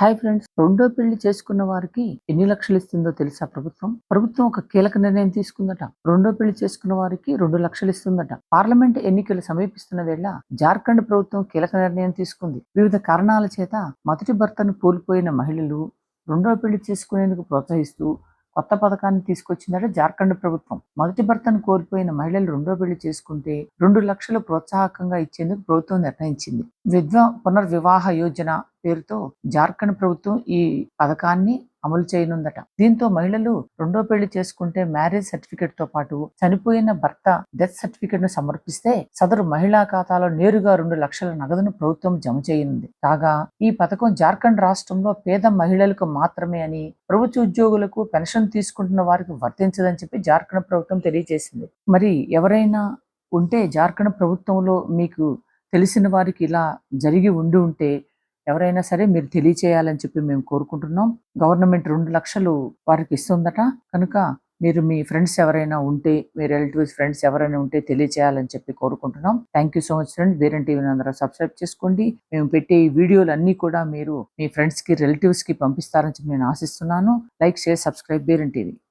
Hi friends రెండో పెళ్ళి చేసుకున్న వారికి ఎన్ని లక్షలు ఇస్తుందో తెలుసా ప్రభుత్వం? ప్రభుత్వం ఒక కీలక నిర్ణయం తీసుకుందట. రెండో పెళ్ళి చేసుకున్న వారికి రెండు లక్షలు ఇస్తుందట. పార్లమెంట్ ఎన్నికలు సమీపిస్తున్న వేళ జార్ఖండ్ ప్రభుత్వం కీలక నిర్ణయం తీసుకుంది. వివిధ కారణాల చేత మొదటి భర్తను కోల్పోయిన మహిళలు రెండో పెళ్ళి చేసుకునేందుకు ప్రోత్సహిస్తూ కొత్త పథకాన్ని తీసుకొచ్చిందట జార్ఖండ్ ప్రభుత్వం. మొదటి భర్తను కోల్పోయిన మహిళలు రెండో పెళ్ళి చేసుకుంటే రెండు లక్షలు ప్రోత్సాహకంగా ఇచ్చేందుకు ప్రభుత్వం నిర్ణయించింది. విద్వా పునర్వివాహ యోజన పేరుతో జార్ఖండ్ ప్రభుత్వం ఈ పథకాన్ని అమలు చేయనుందట. దీంతో మహిళలు రెండో పెళ్ళి చేసుకుంటే మ్యారేజ్ సర్టిఫికేట్తో పాటు చనిపోయిన భర్త డెత్ సర్టిఫికేట్ను సమర్పిస్తే సదరు మహిళా ఖాతాలో నేరుగా రెండు లక్షల నగదును ప్రభుత్వం జమ చేయనుంది. కాగా ఈ పథకం జార్ఖండ్ రాష్ట్రంలో పేద మహిళలకు మాత్రమే అని ప్రభుత్వ ఉద్యోగులకు పెన్షన్ తీసుకుంటున్న వారికి వర్తించదని చెప్పి జార్ఖండ్ ప్రభుత్వం తెలియజేసింది. మరి ఎవరైనా ఉంటే జార్ఖండ్ ప్రభుత్వంలో మీకు తెలిసిన వారికి ఇలా జరిగి ఉండి ఉంటే ఎవరైనా సరే మీరు తెలియచేయాలని చెప్పి మేము కోరుకుంటున్నాం. గవర్నమెంట్ రెండు లక్షలు వారికి ఇస్తుందట. కనుక మీరు మీ ఫ్రెండ్స్ ఎవరైనా ఉంటే మీ రిలేటివ్స్ ఫ్రెండ్స్ ఎవరైనా ఉంటే తెలియచేయాలని చెప్పి కోరుకుంటున్నాం. Thank you so much friends. వేరే టీవీని అందరూ సబ్స్క్రైబ్ చేసుకోండి. మేము పెట్టే ఈ వీడియోలు అన్నీ కూడా మీరు మీ ఫ్రెండ్స్కి రిలేటివ్స్కి పంపిస్తారని చెప్పి నేను ఆశిస్తున్నాను. Like share subscribe. వేరే టీవీ.